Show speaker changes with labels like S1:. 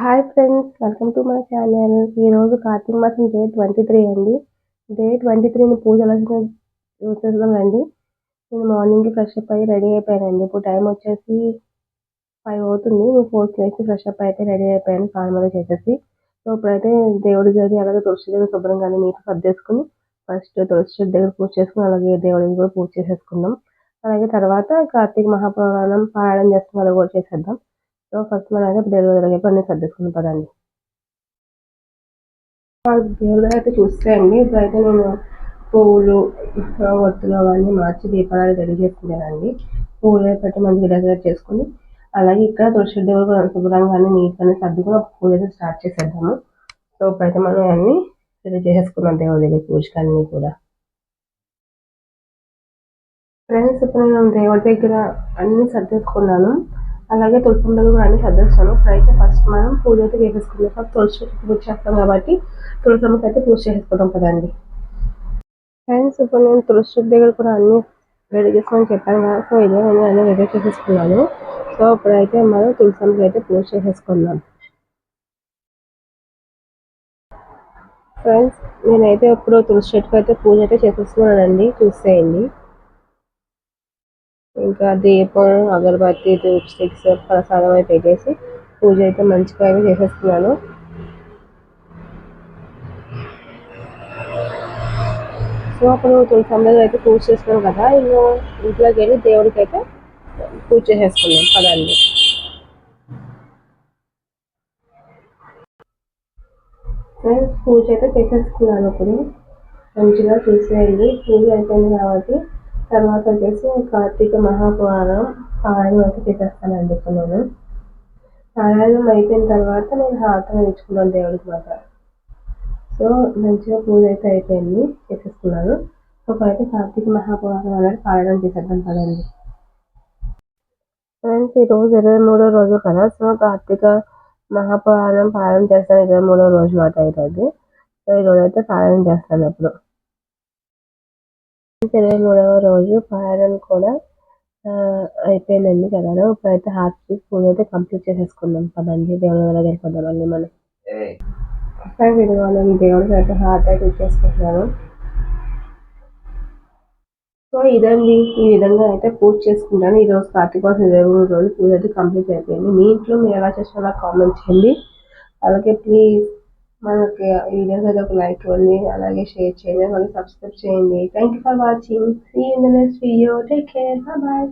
S1: Hi friends welcome to my channel ఈరోజు కార్తీక మాసం day twenty three అండి డే ట్వంటీ త్రీని పూజలు చూసేద్దామండి నేను మార్నింగ్ ఫ్రెష్ అప్ అయ్యి రెడీ అయిపోయానండి. ఇప్పుడు టైం వచ్చేసి ఫైవ్ అవుతుంది. నేను ఫోర్ చేసి ఫ్రెష్ అప్ అయితే రెడీ అయిపోయాను. ఫార్మల్ చేసేసి. సో ఇప్పుడైతే దేవుడి గది అలాగే తులసి దగ్గర శుభ్రంగా నీట్ సర్దేసుకుని ఫస్ట్ తులసి చెట్టు దగ్గర పూజ చేసుకుని అలాగే దేవుడికి కూడా పూజ చేసేసుకుందాం. అలాగే తర్వాత కార్తీక మహాపురాణం పారాయణం చేస్తున్నాం అది కూడా చేసేద్దాం. సో ఫస్ట్ మనం అయితే డెలివరీ దగ్గర అన్ని సర్దేసుకుని పదండి. దేవుడు అయితే చూస్తే అండి ఇప్పుడైతే నేను పువ్వులు ఒత్తులు అవన్నీ మార్చి దీపాలు రెడీ చేసుకుంటానండి పువ్వులు పెట్టి మంచిగా డెకరేట్ చేసుకుని అలాగే ఇక్కడ తులసి దేవుడు శుభ్రంగా అన్ని నీట్గానే సర్దుకుని పూజ అయితే స్టార్ట్ చేసేద్దాము. సో ఇప్పుడైతే మనం అన్ని రెడీ చేసేసుకున్నాం దేవుడి దగ్గర పూజకి అన్నీ కూడా. ఫ్రెండ్స్ ఇప్పుడు నేను దేవుడి దగ్గర అన్ని సర్దేసుకున్నాను. అలాగే తులసి కూడా అన్ని సర్దేస్తాను ఇప్పుడైతే ఫస్ట్ మనం పూజ అయితే చేసేసుకుందాం. ఫస్ట్ తులసి పూజ చేస్తాం కాబట్టి తులసమ్మకి అయితే పూజ చేసేసుకుందాం కదండి ఫ్రెండ్స్ ఇప్పుడు నేను తులసి దగ్గర కూడా అన్ని రెడీ చేసుకోమని చెప్పాను కదా. సో ఇదే నేను అన్ని రెడీ చేసేసుకున్నాను. సో ఇప్పుడైతే మనం తులసమ్మకి అయితే పూజ చేసేసుకుందాం. ఫ్రెండ్స్ నేనైతే ఇప్పుడు తులసి చెట్టుకు అయితే పూజ అయితే చేసేసుకున్నానండి. చూసేయండి. ఇంకా దీపం అగరబత్తి ధూప్ స్టిక్స్ ప్రసాదం అయితే పెట్టేసి పూజ అయితే మంచిగా అయితే చేసేస్తున్నాను. సో అప్పుడు తులసి అందరూ అయితే పూజ చేస్తున్నాం కదా ఇంకా ఇంట్లోకి వెళ్ళి దేవుడికి అయితే పూజ చేసేసుకున్నాం పదాన్ని. పూజ అయితే చేసేసుకున్నాను ఇప్పుడు మంచిగా చూసేయండి. పూజ అయిపోయింది కాబట్టి తర్వాత వచ్చేసి కార్తీక మహాపురాణం పారాయణం అయితే చేసేస్తానండి ఇప్పుడు నేను. పారాయణం అయిపోయిన తర్వాత నేను హారతం ఇచ్చుకున్నాను దేవుడికి మాట సో మంచిగా పూజ అయితే అయిపోయింది చేసేసుకున్నాను. సో అయితే కార్తీక మహాపురాణం అనేది పారాయణం చేసేద్దాం కదండి ఫ్రెండ్స్ ఈరోజు ఇరవై మూడో రోజు కదా సో కార్తీక మహాపురాణం పారాయణం చేస్తాను ఇరవై మూడో రోజు మాట అవుతుంది సో ఈరోజు అయితే పారాయణం చేస్తాను అప్పుడు. ఇరవై మూడవ రోజు పారాయణం కూడా అయిపోయిందండి కదా. ఇప్పుడైతే హార్ట్ పీస్ పూజ అయితే కంప్లీట్ చేసేసుకుందాం పదండి. దేవుడి దగ్గర వెళ్ళిపోదాం అన్ని మనం. మనం దేవుడికి అయితే హార్ట్ అయితే ఇచ్చేసుకుంటున్నాను. సో ఇదండి ఈ విధంగా అయితే పూజ చేసుకుంటాను. ఈరోజు కార్తీక మాసం ఇరవై మూడు రోజులు పూజ అయితే కంప్లీట్ అయిపోయింది. మీ ఇంట్లో మీరు ఎలా చేసినా కామెంట్ చేయండి. అలాగే ప్లీజ్ మనకి వీడియోస్ అయితే ఒక లైక్ ఇవ్వండి అలాగే షేర్ చేయండి అలాగే సబ్స్క్రైబ్ చేయండి thank you for watching see in the next video take care bye